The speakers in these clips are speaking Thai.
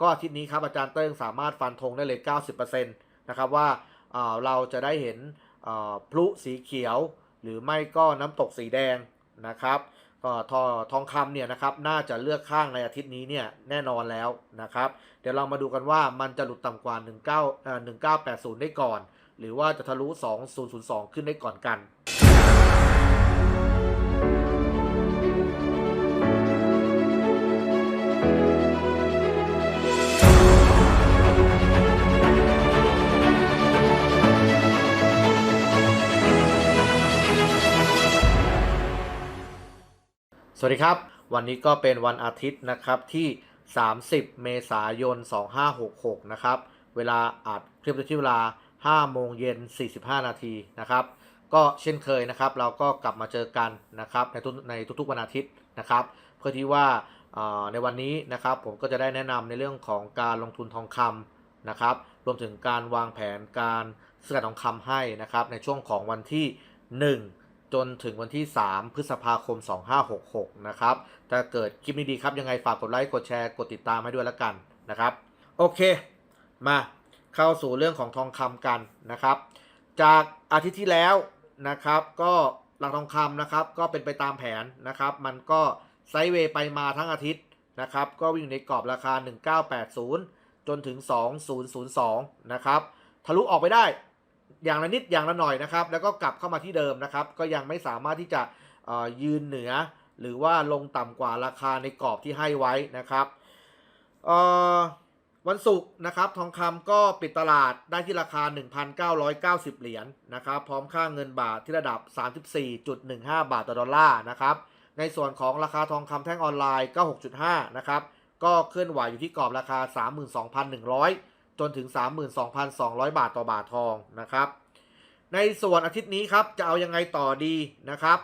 ก็อาทิตย์นี้ครับอาจารย์เติ้งสามารถฟันธงได้เลย 90%นะครับว่าเราจะได้เห็นพลุสีเขียว หรือไม่ก็น้ำตกสีแดงนะครับก็ทอทองคำเนี่ยนะครับน่าจะเลือกข้างในอาทิตย์นี้เนี่ยแน่นอนแล้วนะครับ เดี๋ยวเรามาดูกันว่ามันจะหลุดต่ำกว่า 19เอ่อ1980 ได้ก่อน หรือว่าจะทะลุ 2002 ขึ้นได้ก่อนกัน สวัสดีครับ วันนี้ก็เป็นวันอาทิตย์นะครับที่ 30 เมษายน 2566 นะครับ เวลาอัดคลิปที่เวลา 5 โมงเย็น 45 นาทีนะครับ ก็เช่นเคยนะครับ เราก็กลับมาเจอกันนะครับในทุกในทุกๆวันอาทิตย์นะครับ เพื่อที่ว่าในวันนี้นะครับผมก็จะได้แนะนำในเรื่องของการลงทุนทองคำนะครับ รวมถึงการวางแผนการซื้อขายทองคำให้นะครับ ในช่วงของวันที่ 1 จนถึงวันที่ 3 พฤษภาคม 2566 นะครับ ถ้าเกิดคลิปนี้ดีครับ ยังไงฝากกดไลค์ กดแชร์ กดติดตามให้ด้วยแล้วกันนะครับ โอเค มาเข้าสู่เรื่องของทองคำกันนะครับ จากอาทิตย์ที่แล้วนะครับก็หลักทองคำนะครับก็เป็นไปตามแผนนะครับ มันก็ไซด์เวย์ไปมาทั้งอาทิตย์นะครับ ก็วิ่งในกรอบราคา 1980 จนถึง 2002 นะครับ ทะลุออกไปได้ อย่างละนิดอย่างละหน่อยนะครับ แล้วก็กลับเข้ามาที่เดิมนะครับ ก็ยังไม่สามารถที่จะยืนเหนือ หรือว่าลงต่ำกว่าราคาในกรอบที่ให้ไว้นะครับวันศุกร์นะครับทองคำก็ปิดตลาดได้ที่ราคา 1,990 เหรียญนะครับพร้อมค่าเงินบาทที่ระดับ 34.15 บาทต่อดอลลาร์นะครับในส่วนของราคาทองคำแท่งออนไลน์96.5นะครับก็เคลื่อนไหวอยู่ที่กรอบราคา 32,100 จนถึง 32,200 บาทต่อบาททองนะครับ ในส่วนอาทิตย์นี้ครับจะเอายังไงต่อดีนะครับ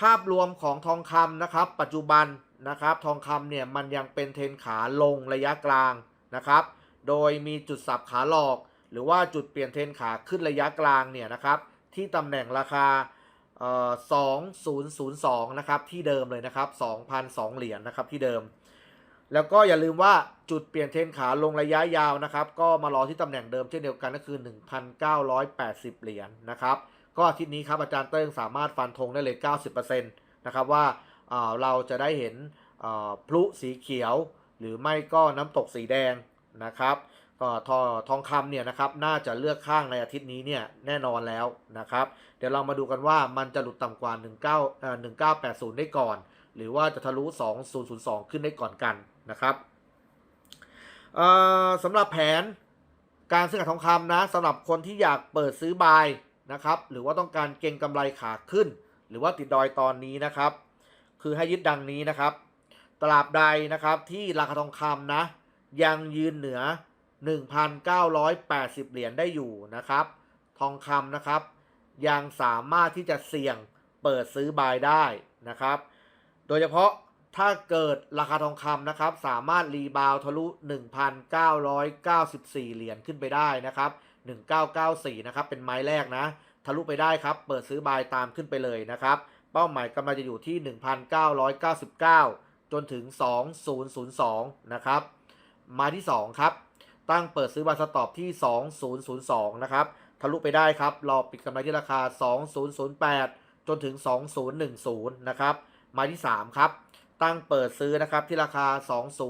ภาพรวมของทองคำนะครับ ปัจจุบันนะครับ ทองคำเนี่ยมันยังเป็นเทนขาลงระยะกลางนะครับ โดยมีจุดสับขาหลอก หรือว่าจุดเปลี่ยนเทนขาขึ้นระยะกลางเนี่ยนะครับ ที่ตำแหน่งราคาเอ่อ2002 นะครับที่เดิมเลยนะครับ2,002 เหรียญนะครับที่เดิม แล้วก็อย่าลืมว่าจุดเปลี่ยนเทรนขาลงระยะยาวนะครับ ก็มารอที่ตำแหน่งเดิมเช่นเดียวกันก็คือ 1,980 เหรียญนะครับ ก็อาทิตย์นี้ครับอาจารย์เติ้งสามารถฟันธงได้เลย 90%นะครับว่าเอ่อเราจะได้เห็นพลุสีเขียว หรือไม่ก็น้ำตกสีแดงนะครับก็ทอทองคำเนี่ยนะครับน่าจะเลือกข้างในอาทิตย์นี้เนี่ยแน่นอนแล้วนะครับ เดี๋ยวเรามาดูกันว่ามันจะหลุดต่ำกว่า 19เอ่อ1980 ได้ก่อน หรือว่าจะทะลุ 2002 ขึ้นได้ก่อนกันนะครับสำหรับแผนการซื้อขายทองคำนะสำหรับคนที่อยากเปิดซื้อบายนะครับหรือว่าต้องการเก็งกำไรขาขึ้น หรือว่าติดดอยตอนนี้นะครับ คือให้ยึดดังนี้นะครับ ตราบใดนะครับที่ราคาทองคำนะ ยังยืนเหนือ 1,980 เหรียญได้อยู่นะครับ ทองคำนะครับ ยังสามารถที่จะเสี่ยงเปิดซื้อบายได้นะครับ โดยเฉพาะถ้าเกิดราคาทองคำนะครับ สามารถรีบาวทะลุ 1,994 เหรียญขึ้นไปได้นะครับ 1994 นะครับ เป็นไม้แรกนะ ทะลุไปได้ครับ เปิดซื้อบายตามขึ้นไปเลยนะครับ เป้าหมายกำลังจะอยู่ที่ 1,999 จนถึง 2002 นะครับ มาที่ 2 ครับ ตั้งเปิดซื้อบายสต็อปที่ 2002 นะครับ ทะลุไปได้ครับ รอปิดกำไรที่ราคา 2008 จนถึง 2010 นะครับ มาที่ 3 ครับ ตั้งเปิดซื้อนะครับที่ราคา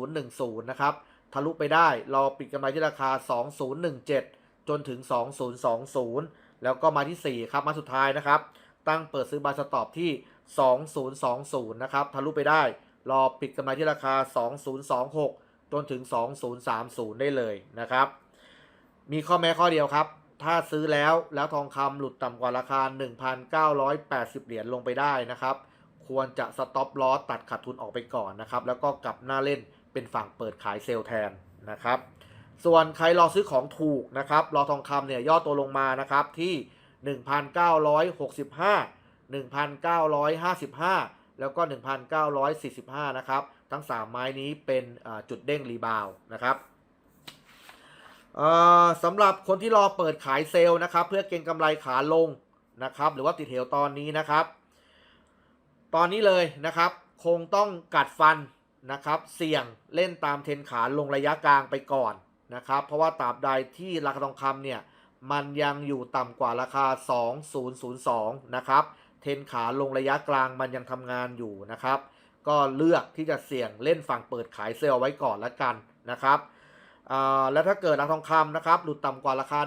2010 นะครับ ทะลุไปได้ รอปิดกำไรที่ราคา 2017 จนถึง 2020 แล้วก็มาที่ 4 ครับ มาสุดท้ายนะครับ ตั้งเปิดซื้อบายสต็อปที่ 2020 นะครับ ทะลุไปได้ รอปิดกำไรที่ราคา 2026 จนถึง 2030 ได้เลยนะครับ มีข้อแม้ข้อเดียวครับถ้าซื้อแล้วแล้วทองคำหลุดต่ำกว่าราคา 1,980 เหรียญลงไปได้นะครับ ควรจะสต็อปลอสตัดขาดทุนออกไปก่อนนะครับ แล้วก็กลับหน้าเล่นเป็นฝั่งเปิดขายเซลล์แทนนะครับ ส่วนใครรอซื้อของถูกนะครับ รอทองคำเนี่ยย่อตัวลงมานะครับที่ 1,965 1,955 แล้วก็ 1,945 นะครับ ทั้ง 3 ไม้นี้เป็นจุดเด้งรีบาวด์นะครับสำหรับคนที่รอเปิดขายเซลล์นะครับ เพื่อเก็งกำไรขาลงนะครับ หรือว่าติดเหวตอนนี้นะครับ ตอนนี้เลยนะครับ คงต้องกัดฟันนะครับ เสี่ยงเล่นตามเทนขาลงระยะกลางไปก่อนนะครับ เพราะว่าตราบใดที่ราคาทองคำเนี่ยมันยังอยู่ต่ำกว่าราคา 2002 นะครับ เทนขาลงระยะกลางมันยังทำงานอยู่นะครับ ก็เลือกที่จะเสี่ยงเล่นฝั่งเปิดขายเซลล์ไว้ก่อนละกันนะครับอ่าแล้วถ้าเกิดราคาทองคำนะครับ หลุดต่ำกว่าราคา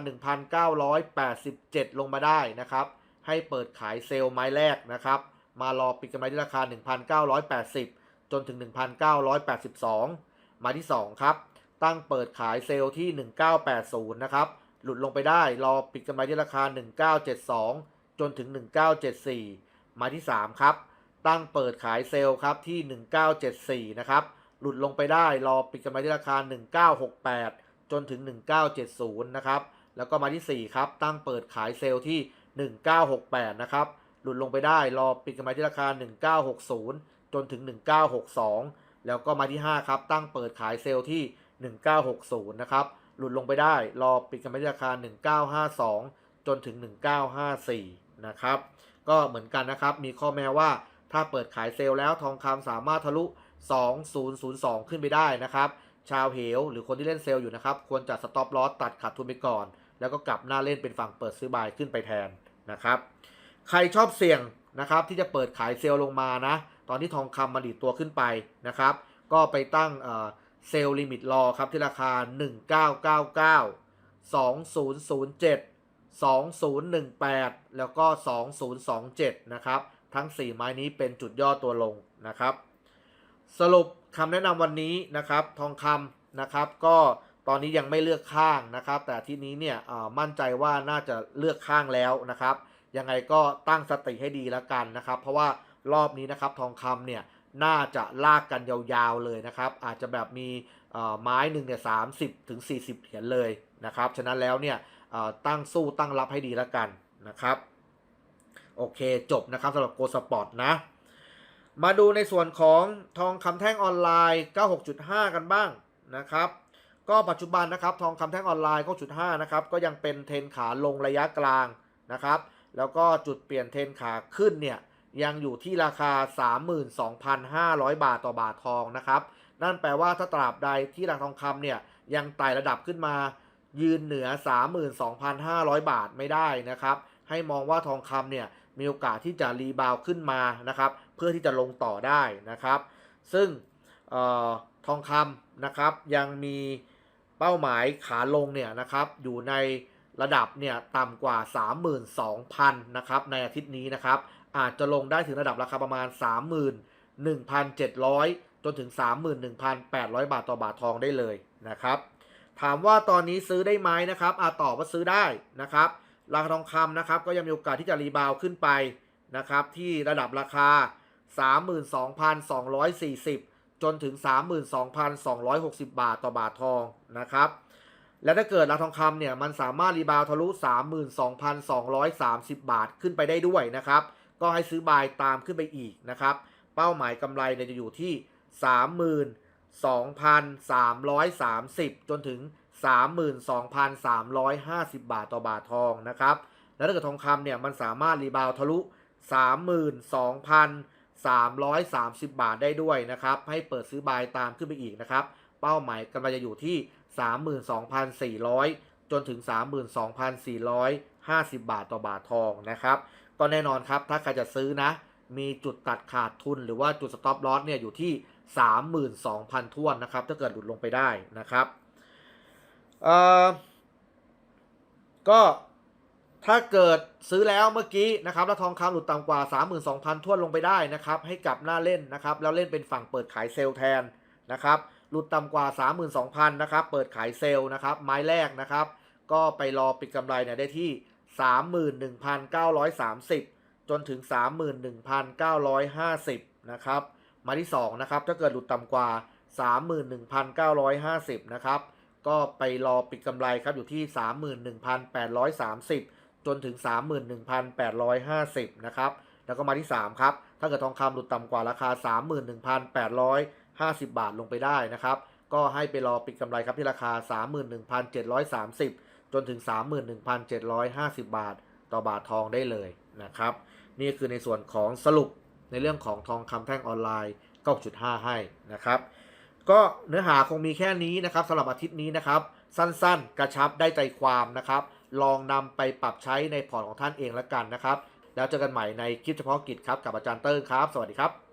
1,987 ลงมาได้นะครับ ให้เปิดขายเซลล์ไม้แรกนะครับ มารอปิดกำไรที่ราคา 1,980 จนถึง 1,982 มาที่ 2 ครับ ตั้งเปิดขายเซลล์ที่ 1980 นะครับ หลุดลงไปได้รอปิดกำไรที่ราคา 1972 จนถึง 1974 มาที่ 3 ครับ ตั้งเปิดขายเซลล์ครับที่ 1974 นะครับ หลุดลงไปได้รอปิดกำไรที่ราคา 1968 จนถึง 1970 นะครับ แล้วก็มาที่ 4 ครับ ตั้งเปิดขายเซลล์ที่ 1968 นะครับ หลุดลงไปได้ รอปิดกำไรที่ราคา 1960 จนถึง 1962 แล้วก็มาที่ 5 ครับ ตั้งเปิดขายเซลล์ที่ 1960 นะครับ หลุดลงไปได้ รอปิดกำไรที่ราคา 1952 จนถึง 1954 นะครับ ก็เหมือนกันนะครับ มีข้อแม้ว่าถ้าเปิดขายเซลล์แล้วทองคำสามารถทะลุ 2002 ขึ้นไปได้นะครับ ชาวเหวหรือคนที่เล่นเซลล์อยู่นะครับ ควรจะสต็อปลอสตัดขาดทุนไปก่อน แล้วก็กลับหน้าเล่นเป็นฝั่งเปิดซื้อบายขึ้นไปแทนนะครับ ใครชอบเสี่ยงนะครับที่จะเปิดขายเซลล์ลงมานะ ตอนที่ทองคำมาดีตัวขึ้นไปนะครับ ก็ไปตั้งเซลล์ลิมิตรอครับที่ราคา 1999 2007 2018 แล้วก็ 2027 นะครับ ทั้ง 4 ไม้นี้เป็นจุดย่อตัวลงนะครับ สรุปคำแนะนำวันนี้นะครับ ทองคำนะครับ ก็ตอนนี้ยังไม่เลือกข้างนะครับ แต่ที่นี้เนี่ยมั่นใจว่าน่าจะเลือกข้างแล้วนะครับ ยังไงก็ตั้งสติให้ดีแล้วกันนะครับ เพราะว่ารอบนี้นะครับทองคำเนี่ยน่าจะลากกันยาวๆเลยนะครับ อาจจะแบบมีไม้หนึ่งเนี่ยสามสิบถึงสี่สิบเหรียญเลยนะครับ ฉะนั้นแล้วเนี่ยตั้งสู้ตั้งรับให้ดีแล้วกันนะครับ โอเคจบนะครับสำหรับโกสปอร์ตนะ มาดูในส่วนของทองคำแท่งออนไลน์ 96.5 กันบ้างนะครับ ก็ปัจจุบันนะครับทองคำแท่งออนไลน์ 9.5 นะครับก็ยังเป็นเทรนขาลงระยะกลางนะครับ แล้วก็จุดเปลี่ยนเทนขาขึ้นเนี่ยยังอยู่ที่ราคา 32,500 บาทต่อบาททองนะครับ นั่นแปลว่าถ้าตราบใดที่ราคาทองคำเนี่ยยังไต่ระดับขึ้นมา ยืนเหนือ 32,500 บาทไม่ได้นะครับ ให้มองว่าทองคำเนี่ยมีโอกาสที่จะรีบาวขึ้นมานะครับ เพื่อที่จะลงต่อได้นะครับ ซึ่งออทองคำนะครับยังมีเป้าหมายขาลงเนี่ยนะครับอยู่ใน ระดับเนี่ยต่ำกว่า 32,000 นะครับในอาทิตย์นี้นะครับ อาจจะลงได้ถึงระดับราคาประมาณ 31,700 จนถึง 31,800 บาทต่อบาททองได้เลยนะครับ ถามว่าตอนนี้ซื้อได้ไหมนะครับอาตอบว่าซื้อได้นะครับ ราคาทองคำนะครับก็ยังมีโอกาสที่จะรีบาวขึ้นไปนะครับที่ระดับราคา 32,240 จนถึง 32,260 บาทต่อบาททองนะครับ และถ้าเกิดราทองคำเนี่ยมันสามารถรีบาวทะลุ 32,230 บาทขึ้นไปได้ด้วยนะครับ ก็ให้ซื้อบายตามขึ้นไปอีกนะครับ เป้าหมายกำไรเนี่ยจะอยู่ที่ 32,330 จนถึง 32,350 บาทต่อบาททองนะครับ แล้วถ้าเกิดทองคำเนี่ยมันสามารถรีบาวทะลุ 32,330 บาทได้ด้วยนะครับ ให้เปิดซื้อบายตามขึ้นไปอีกนะครับ เป้าหมายกำไรจะอยู่ที่ 32,400 จนถึง 32,450 บาทต่อบาททองนะครับ ก็แน่นอนครับถ้าใครจะซื้อนะ มีจุดตัดขาดทุนหรือว่าจุดสต็อปลอสเนี่ยอยู่ที่ 32,000ท้วนนะครับ ถ้าเกิดหลุดลงไปได้นะครับเอ่อก็ถ้าเกิดซื้อแล้วเมื่อกี้นะครับแล้วทองคำหลุดต่ำกว่า 32,000ท้วนลงไปได้นะครับ ให้กลับหน้าเล่นนะครับ แล้วเล่นเป็นฝั่งเปิดขายเซลล์แทนนะครับ หลุดต่ำกว่า 32,000นะครับ เปิดขายเซลล์นะครับ ไม้แรกนะครับ ก็ไปรอปิดกำไรเนี่ยได้ที่ 31,930 จนถึง 31,950 นะครับ มาที่ 2 นะครับ ถ้าเกิดหลุดต่ำกว่า 31,950 นะครับ ก็ไปรอปิดกำไรครับอยู่ที่ 31,830 จนถึง 31,850 นะครับ แล้วก็มาที่ 3 ครับ ถ้าเกิดทองคำหลุดต่ำกว่าราคา 50 บาทลงไปได้นะครับ ก็ให้ไปรอปิดกำไรครับที่ราคา 31,730 จนถึง 31,750 บาท ต่อบาททองได้เลยนะครับ นี่คือในส่วนของสรุปในเรื่องของทองคำแท่งออนไลน์ 9.5 ให้นะครับ ก็เนื้อหาคงมีแค่นี้นะครับสำหรับอาทิตย์นี้นะครับ สั้นๆ กระชับได้ใจความนะครับ ลองนำไปปรับใช้ในพอร์ตของท่านเองล้วกันนะครับ แล้วเจอกันใหม่ในคลิปเฉพาะกิจครับกับอาจารย์เติ้งครับ สวัสดีครับ